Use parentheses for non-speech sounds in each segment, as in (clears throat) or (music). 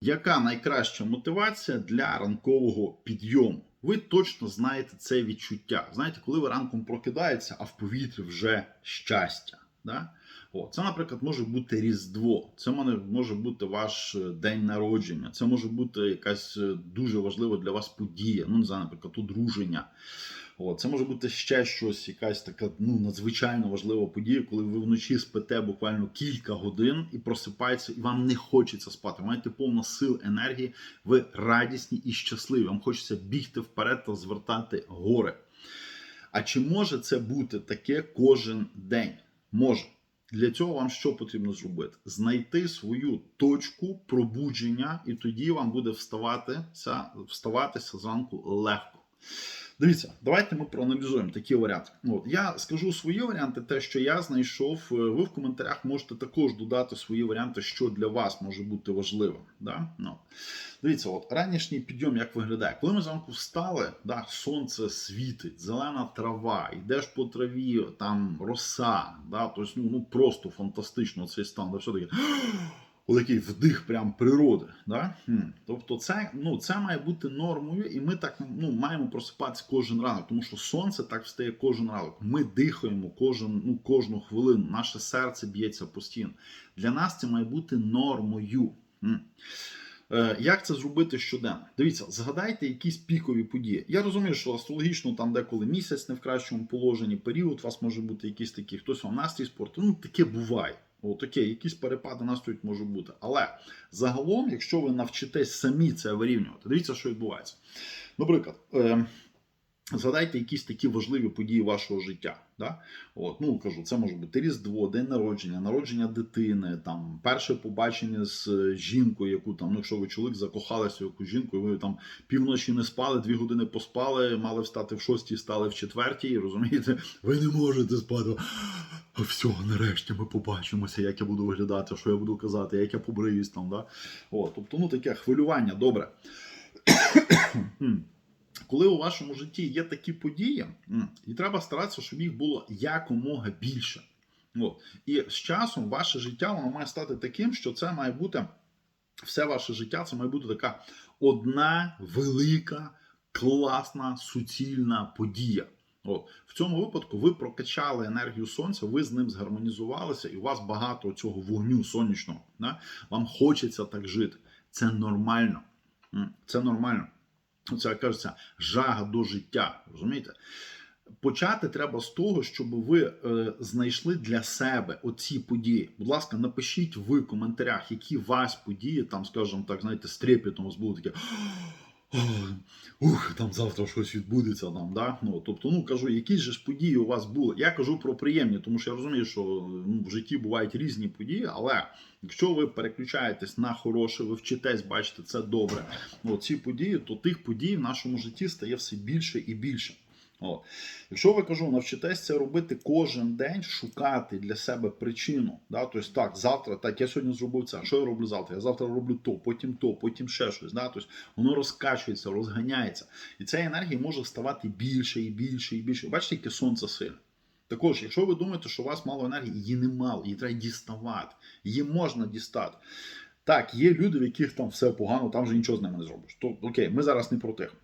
Яка найкраща мотивація для ранкового підйому? Ви точно знаєте це відчуття. Знаєте, коли ви ранком прокидаєтеся, а в повітрі вже щастя. Да? О, це, наприклад, може бути Різдво, це може бути ваш е, день народження, це може бути якась е, дуже важлива для вас подія. Ну, не знаю, наприклад, одруження. О, це може бути ще щось, якась така ну, надзвичайно важлива подія, коли ви вночі спите буквально кілька годин і просипаєтеся, і вам не хочеться спати. Ви маєте повно сил, енергії, ви радісні і щасливі. Вам хочеться бігти вперед та звертати гори. А чи може це бути таке кожен день? Може. Для цього вам що потрібно зробити? Знайти свою точку пробудження, і тоді вам буде вставатися, вставатися зранку легко. Дивіться, давайте ми проаналізуємо такі варіанти. От, я скажу свої варіанти, те, що я знайшов. Е, Ви в коментарях можете також додати свої варіанти, що для вас може бути важливим. Да? Ну. Дивіться, от ранішній підйом як виглядає. Коли ми зранку встали, да, сонце світить, зелена трава, йдеш по траві, там роса, да, тобто, ну, ну просто фантастично цей стан. Да, все таке. Отакий вдих прям природи. Да? Тобто, це, ну, це має бути нормою, і ми так ну, маємо просипатися кожен ранок, тому що сонце так встає кожен ранок. Ми дихаємо кожен, ну, кожну хвилину, наше серце б'ється постійно. Для нас це має бути нормою. Е, Як це зробити щоденно? Дивіться, згадайте якісь пікові події. Я розумію, що астрологічно там деколи місяць не в кращому положенні, період у вас може бути якийсь такий, хтось вам настрій спорту. Ну таке буває. О, таке, якісь перепади настрою можуть бути. Але загалом, якщо ви навчитесь самі це вирівнювати, дивіться, що відбувається. Наприклад, е, згадайте якісь такі важливі події вашого життя. Да? От, ну кажу, це може бути Різдво, день народження, народження дитини, там перше побачення з е, жінкою, яку там, ну якщо ви чоловік закохалися в якусь жінку, і ви там півночі не спали, дві години поспали, мали встати в шостій, стали в четвертій. Розумієте, ви не можете спати. А все, нарешті ми побачимося, як я буду виглядати, що я буду казати, як я побриюсь там. Да? О, тобто, ну таке хвилювання, добре. (clears throat) Коли у вашому житті є такі події, і треба старатися, щоб їх було якомога більше. От. І з часом ваше життя воно має стати таким, що це має бути все ваше життя, це має бути така одна велика, класна, суцільна подія. От. В цьому випадку ви прокачали енергію сонця, ви з ним згармонізувалися, і у вас багато цього вогню сонячного. Да? Вам хочеться так жити. Це нормально. Це нормально. Це кажеться, жага до життя. Розумієте? Почати треба з того, щоб ви е, знайшли для себе оці події. Будь ласка, напишіть в коментарях, які вас події, там, скажімо так, знаєте, з трепетом таке. «О, Ух, там завтра щось відбудеться. Там, да? ну, тобто, ну кажу, які ж події у вас були. Я кажу про приємні, тому що я розумію, що ну, в житті бувають різні події, але якщо ви переключаєтесь на хороше, ви вчитесь, бачите, це добре. Ну, ці події, то тих подій в нашому житті стає все більше і більше. О. Якщо ви кажу, навчитесь це робити кожен день, шукати для себе причину. Да? Тобто, так, завтра, так, я сьогодні зробив це. Що я роблю завтра? Я завтра роблю то, потім то, потім ще щось. Да? Тобто, воно розкачується, розганяється. І цієї енергії може ставати більше і більше і більше. Бачите, яке сонце сильне. Також, якщо ви думаєте, що у вас мало енергії, її немало, її треба діставати. Її можна дістати. Так, є люди, в яких там все погано, там вже нічого з ними не зробиш. То окей, ми зараз не про тих.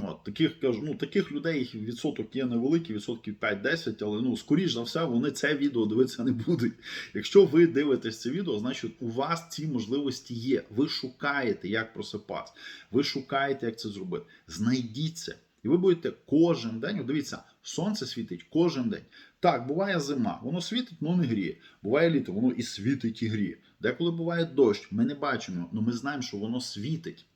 От, таких кажу, ну таких людей відсоток є невеликий, відсотків 5-10, але ну скоріш за все вони це відео дивитися не будуть. Якщо ви дивитесь це відео, значить у вас ці можливості є. Ви шукаєте, як просипатися, ви шукаєте, як це зробити. Знайдіть це. І ви будете кожен день. Дивіться, сонце світить кожен день. Так, буває зима, воно світить, але не гріє. Буває літо, воно і світить, і гріє. Деколи буває дощ, ми не бачимо, але ми знаємо, що воно світить.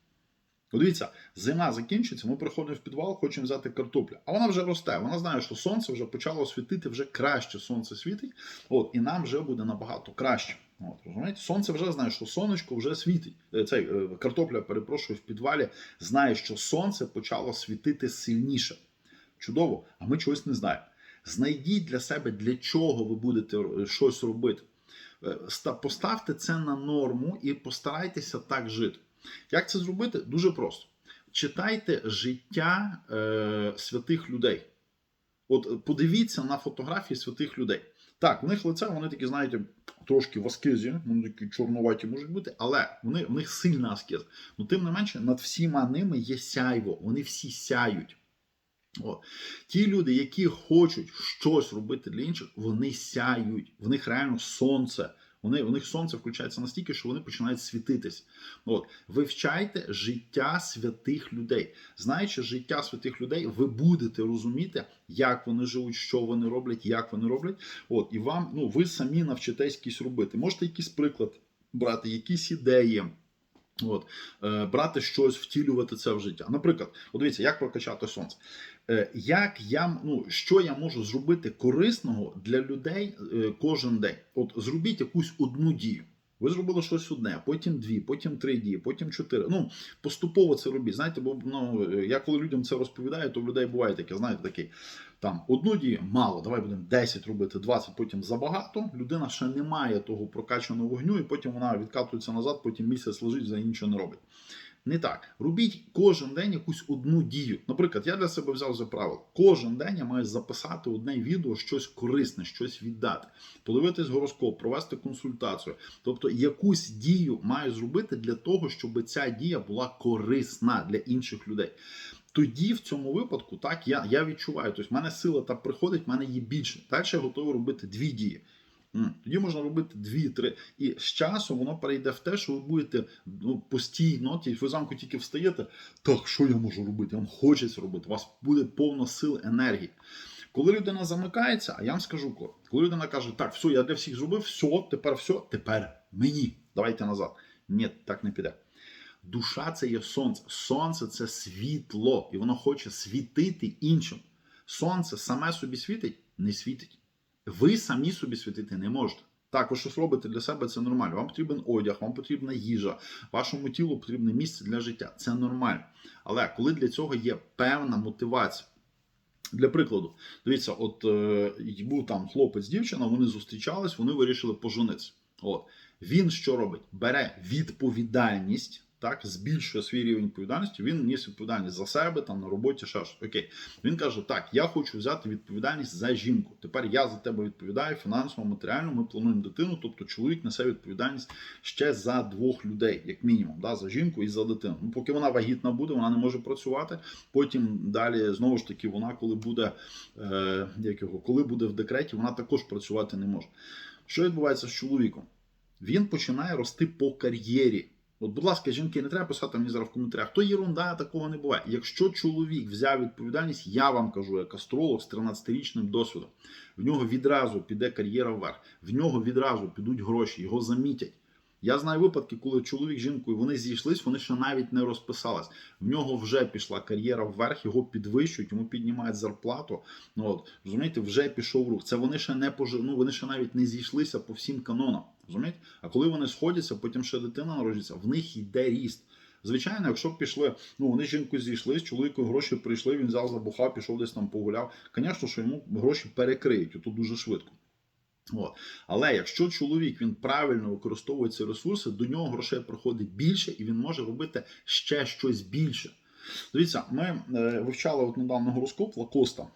От Дивіться, зима закінчиться, ми приходимо в підвал, хочемо взяти картоплю. А вона вже росте. Вона знає, що сонце вже почало світити, вже краще сонце світить. От, і нам вже буде набагато краще. От, розумієте? Сонце вже знає, що сонечко вже світить. Е, Цей е, картопля, перепрошую, в підвалі знає, що сонце почало світити сильніше. Чудово, а ми чогось не знаємо. Знайдіть для себе, для чого ви будете е, щось робити. Поставте це на норму і постарайтеся так жити. Як це зробити? Дуже просто. Читайте життя е, святих людей. От е, подивіться на фотографії святих людей. Так, в них лице, вони такі, знаєте, трошки в аскезі, вони такі чорнуваті можуть бути, але вони, в них сильна аскеза. Ну, тим не менше, над всіма ними є сяйво, вони всі сяють. От. Ті люди, які хочуть щось робити для інших, вони сяють, в них реально сонце. Вони, у них сонце включається настільки, що вони починають світитись. От. Вивчайте життя святих людей. Знаючи життя святих людей, ви будете розуміти, як вони живуть, що вони роблять, як вони роблять. От. І вам, ну, ви самі навчитесь якісь робити. Можете якийсь приклад брати, якісь ідеї. От, е, брати щось, втілювати це в життя. Наприклад, от дивіться, як прокачати сонце. Е, як я, ну, що я можу зробити корисного для людей е, кожен день? От зробіть якусь одну дію. Ви зробили щось одне, потім дві, потім три дії, потім чотири. Ну, поступово це робіть. Знаєте, бо ну, я коли людям це розповідаю, то в людей буває таке, знаєте, такий. Там одну дію мало, давай будемо 10 робити, 20, потім забагато. Людина ще не має того прокачаного вогню, і потім вона відкатується назад, потім місяць лежить, за нічого не робить. Не так. Робіть кожен день якусь одну дію. Наприклад, я для себе взяв за правило. Кожен день я маю записати одне відео, щось корисне, щось віддати, подивитись гороскоп, провести консультацію. Тобто якусь дію маю зробити для того, щоб ця дія була корисна для інших людей. Тоді в цьому випадку так я я відчуваю. Тобто в мене сила та приходить, в мене є більше. Далі я готовий робити дві дії. Тоді можна робити дві-три. І з часом воно перейде в те, що ви будете ну, постійно, ті- ви замку тільки встаєте. Так, що я можу робити? Вам хочеться робити. У вас буде повно сил, енергії. Коли людина замикається, а я вам скажу, коли, коли людина каже, так, все, я для всіх зробив, все, тепер все, тепер мені. Давайте назад. Ні, так не піде. Душа це є сонце. Сонце це світло, і воно хоче світити іншим. Сонце саме собі світить, не світить. Ви самі собі світити не можете. Так, ви щось робите для себе, це нормально. Вам потрібен одяг, вам потрібна їжа, вашому тілу потрібне місце для життя. Це нормально. Але коли для цього є певна мотивація. Для прикладу, дивіться, от е, був там хлопець, дівчина, вони зустрічались, вони вирішили поженитися. От він що робить? Бере відповідальність, так, збільшує свій рівень відповідальності. Він ніс відповідальність за себе, там на роботі, ще щось. Окей. Він каже: Так, я хочу взяти відповідальність за жінку. Тепер я за тебе відповідаю фінансово, матеріально. Ми плануємо дитину. Тобто чоловік несе відповідальність ще за двох людей, як мінімум, да, за жінку і за дитину. Ну, поки вона вагітна буде, вона не може працювати. Потім далі знову ж таки, вона коли буде е, як його, коли буде в декреті, вона також працювати не може. Що відбувається з чоловіком? Він починає рости по кар'єрі. От, будь ласка, жінки, не треба писати мені зараз в коментарях. То єрунда, такого не буває. Якщо чоловік взяв відповідальність, я вам кажу, як астролог з 13-річним досвідом, в нього відразу піде кар'єра вверх, в нього відразу підуть гроші, його замітять. Я знаю випадки, коли чоловік з жінкою вони зійшлись, вони ще навіть не розписались. В нього вже пішла кар'єра вверх, його підвищують, йому піднімають зарплату. Ну от розумієте, вже пішов рух. Це вони ще не пожи... ну, вони ще навіть не зійшлися по всім канонам. Розумієте? А коли вони сходяться, потім ще дитина народжується, в них йде ріст. Звичайно, якщо б пішли, ну вони з жінкою зійшли, з чоловіком гроші прийшли, він взяв забухав, пішов десь там погуляв. Звісно, що йому гроші перекриють, тут дуже швидко. От. Але якщо чоловік він правильно використовує ці ресурси, до нього грошей приходить більше, і він може робити ще щось більше. Дивіться, ми е, вивчали от недавно гороскоп Лакоста.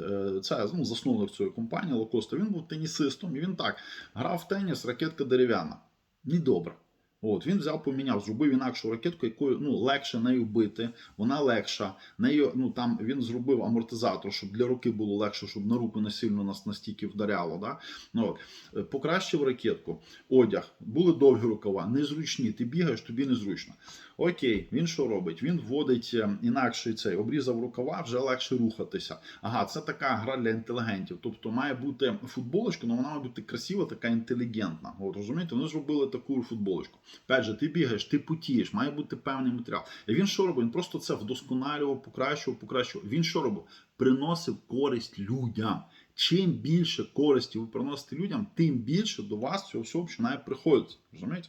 Е, Це ну, засновник цієї компанії Лакоста. Він був тенісистом, і він так грав в теніс, ракетка дерев'яна. Недобре. От він взяв, поміняв, зробив інакшу ракетку, якою ну легше нею бити. Вона легша. Нею ну там він зробив амортизатор, щоб для руки було легше, щоб на руку не сильно нас настільки вдаряло. Да? Ну, от. Е, Покращив ракетку, одяг, були довгі рукава, незручні. Ти бігаєш, тобі незручно. Окей, він що робить? Він вводить е, інакший цей, обрізав рукава, вже легше рухатися. Ага, це така гра для інтелігентів. Тобто має бути футболочка, але вона має бути красива, така інтелігентна. От розумієте, вони зробили таку футболочку. Опять же, ти бігаєш, ти путієш, має бути певний матеріал. І він що робив? Він просто це вдосконалював, покращував, покращував. Він що робив? Приносив користь людям. Чим більше користі ви приносите людям, тим більше до вас цього всього починає приходити. Розумієте?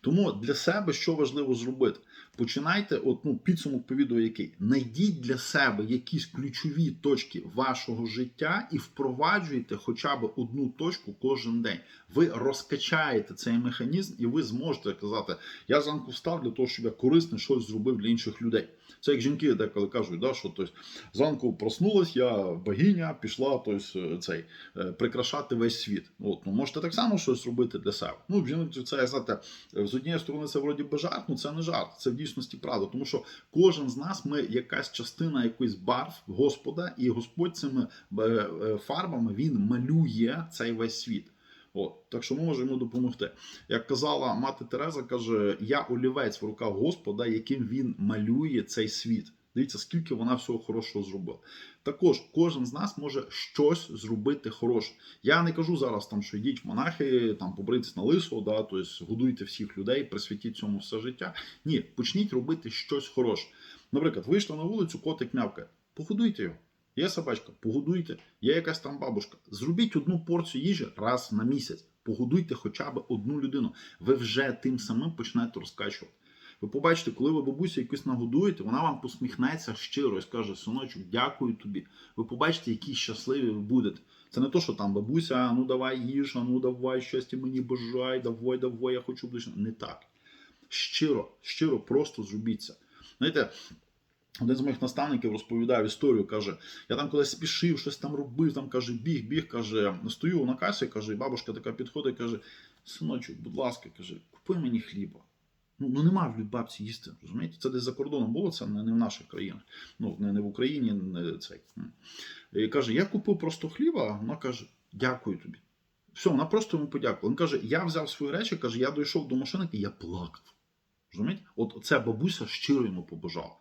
Тому для себе що важливо зробити? Починайте, от ну підсумок по який найдіть для себе якісь ключові точки вашого життя і впроваджуйте хоча б одну точку кожен день. Ви розкачаєте цей механізм, і ви зможете казати: я зранку встав для того, щоб я корисне щось зробив для інших людей. Це як жінки деколи кажуть, да, що тобто, зранку проснулась, я богиня, пішла тобто, цей е, прикрашати весь світ. От, ну можете так само щось робити для себе. Ну, жінки, це знаєте, з однієї сторони, це вроді би жарт, ну це не жарт, це в дійсності правда. Тому що кожен з нас ми якась частина якоїсь барв Господа, і Господь цими е, е, фарбами він малює цей весь світ. От, так що ми можемо допомогти. Як казала мати Тереза, каже: я олівець в руках Господа, яким він малює цей світ. Дивіться, скільки вона всього хорошого зробила. Також кожен з нас може щось зробити хороше. Я не кажу зараз, там, що йдіть в монахи, там побритись на лисо, да, тобто годуйте всіх людей, присвятіть цьому все життя. Ні, почніть робити щось хороше. Наприклад, вийшли на вулицю, котик мявкає. Погодуйте його. Є собачка, погодуйте. Є якась там бабушка. Зробіть одну порцію їжі раз на місяць. Погодуйте хоча б одну людину. Ви вже тим самим почнете розкачувати. Ви побачите, коли ви бабусю якусь нагодуєте, вона вам посміхнеться щиро і скаже: синочок, дякую тобі. Ви побачите, які щасливі ви будете. Це не то, що там бабуся, ну давай їж, ну давай щастя мені бажай, давай, давай, я хочу ближче. Не так. Щиро, щиро, просто зробіть це. Знаєте, один з моїх наставників розповідав історію, каже, я там колись спішив, щось там робив, там каже, біг, біг, каже, стою на касі, каже, і бабушка така підходить, каже: синочок, будь ласка, каже, купи мені хліба. Ну, ну нема в бабці їсти, розумієте? Це десь за кордоном було, це не, не в наших країнах. Ну, не, не в Україні, не цей. І каже, я купив просто хліба, вона каже, дякую тобі. Все, вона просто йому подякувала. Він каже, я взяв свої речі, каже, я дійшов до машини, і я плакав. Розумієте? От ця бабуся щиро йому побажала.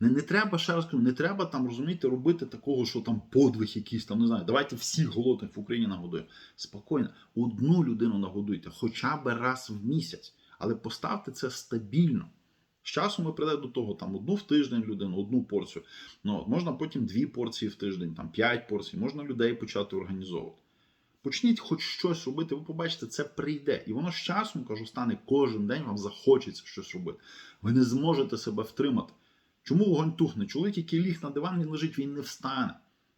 Не, не треба ще раз кажу, не треба там розумієте, робити такого, що там подвиг якийсь там, не знаю. Давайте всіх голодних в Україні нагодуємо. Спокійно, одну людину нагодуйте, хоча б раз в місяць, але поставте це стабільно. З часом ми прийдемо до того, там одну в тиждень людину, одну порцію. Ну, от, можна потім дві порції в тиждень, там п'ять порцій, можна людей почати організовувати. Почніть хоч щось робити, ви побачите, це прийде. І воно з часом, кажу, стане кожен день, вам захочеться щось робити. Ви не зможете себе втримати. Чому вогонь тухне? Чоловік, який ліг на диван, він лежить, він не встане.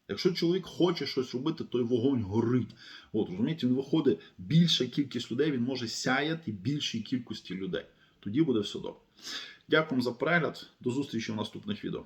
Якщо чоловік хоче щось робити, то й вогонь горить. От, розумієте, він виходить, більша кількість людей, він може сяяти більшій кількості людей. Тоді буде все добре. Дякую за перегляд. До зустрічі в наступних відео.